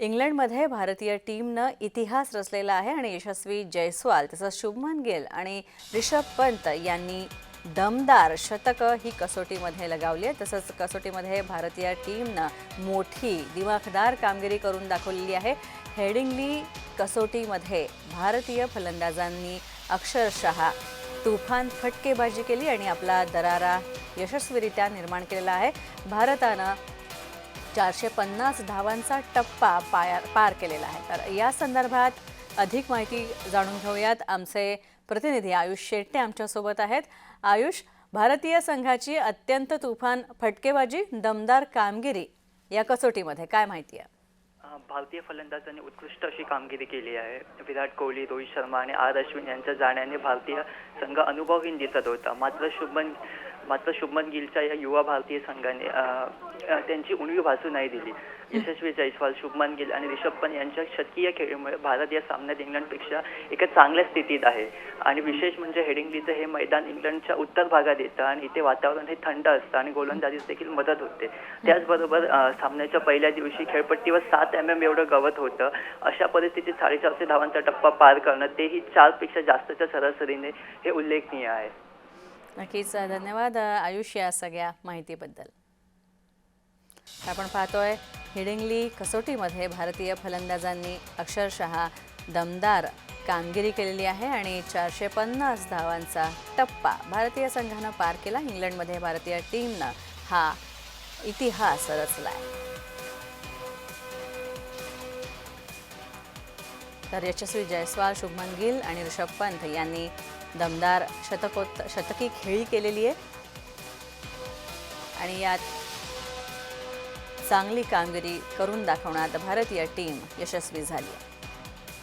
इंग्लंडमध्ये भारतीय टीमनं इतिहास रचलेला आहे आणि यशस्वी जयस्वाल तसंच शुभमन गिल आणि रिषभ पंत यांनी दमदार शतकं ही कसोटीमध्ये लगावली आहे तसंच कसोटीमध्ये भारतीय टीमनं मोठी दिमाखदार कामगिरी करून दाखवलेली आहे. हेडिंगली कसोटीमध्ये भारतीय फलंदाजांनी अक्षरशः तुफान फटकेबाजी केली आणि आपला दरारा यशस्वीरित्या निर्माण केलेला आहे. भारतानं चारशे पन्नास धावांचा टप्पा पाया पार केलेला आहे. तर या संदर्भात अधिक माहिती जाणून घेऊयात. आमचे प्रतिनिधी आयुष शेट्टे आमच्यासोबत आहेत. आयुष भारतीय संघाची अत्यंत तुफान फटकेबाजी दमदार कामगिरी या कसोटीमध्ये काय माहिती आहे? भारतीय फलंदाजांनी उत्कृष्ट अशी कामगिरी केली आहे. विराट कोहली रोहित शर्मा आणि आर अश्विन यांच्या जाण्याने भारतीय संघ अनुभवहीन दिसत होता. मात्र शुभमन मात्र शुभमन गिलच्या या युवा भारतीय संघाने त्यांची उणीव भासू नाही दिली. यशस्वी जयस्वाल शुभमन गिल आणि रिषभ पंत यांच्या शतकीय खेळीमुळे भारत या सामन्यात इंग्लंडपेक्षा एका चांगल्या स्थितीत आहे. आणि विशेष म्हणजे हेडिंग्लीचं हे मैदान इंग्लंडच्या उत्तर भागात येतं आणि इथे वातावरण हे थंड असतं आणि गोलंदाजीस देखील मदत होते. त्याचबरोबर सामन्याच्या पहिल्या दिवशी खेळपट्टीवर सात एम एम एवढं गवत होतं. अशा परिस्थितीत साडेचारशे धावांचा टप्पा पार करणं तेही चारपेक्षा जास्तच्या सरासरीने हे उल्लेखनीय आहे. नक्कीच. धन्यवाद आयुष या सगळ्या माहितीबद्दल. आपण पाहतोय हिडिंगली कसोटीमध्ये भारतीय फलंदाजांनी अक्षरशः दमदार कामगिरी केलेली आहे आणि चारशे पन्नास धावांचा टप्पा भारतीय संघानं पार केला. इंग्लंडमध्ये भारतीय टीमनं हा इतिहास रचलाय. तर यशस्वी जयस्वाल शुभमन गिल आणि ऋषभ पंत यांनी दमदार शतकोत्त शतकी खेळी केलेली आहे. आणि यात चांगली कामगिरी करून दाखवण्यात भारतीय टीम यशस्वी झाली आहे.